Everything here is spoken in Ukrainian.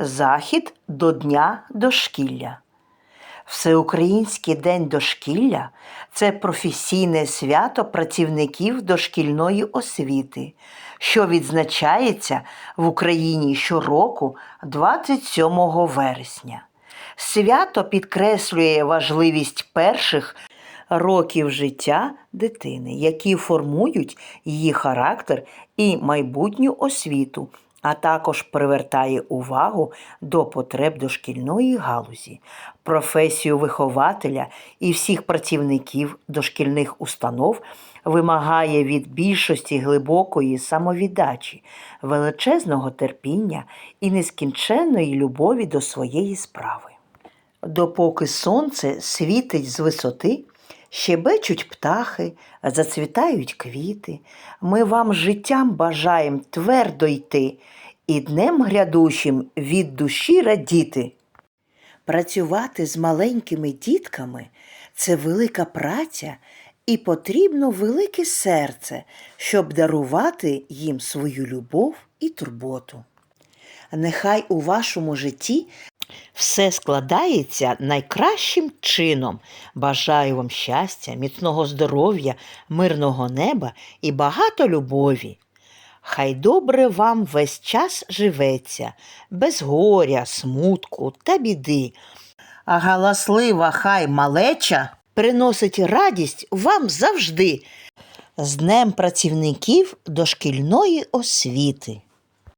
Захід до Дня дошкілля. Всеукраїнський день дошкілля це професійне свято працівників дошкільної освіти, що відзначається в Україні щороку 27 вересня. Свято підкреслює важливість перших років життя дитини, які формують її характер і майбутню освіту, а також привертає увагу до потреб дошкільної галузі, професію вихователя і всіх працівників дошкільних установ вимагає від більшості глибокої самовіддачі, величезного терпіння і нескінченної любові до своєї справи. Допоки сонце світить з висоти, щебечуть птахи, зацвітають квіти, ми вам життям бажаєм твердо йти і днем грядущим від душі радіти. Працювати з маленькими дітками це велика праця і потрібно велике серце, щоб дарувати їм свою любов і турботу. Нехай у вашому житті все складається найкращим чином. Бажаю вам щастя, міцного здоров'я, мирного неба і багато любові. Хай добре вам весь час живеться, без горя, смутку та біди. А галаслива хай малеча приносить радість вам завжди. З Днем працівників дошкільної освіти.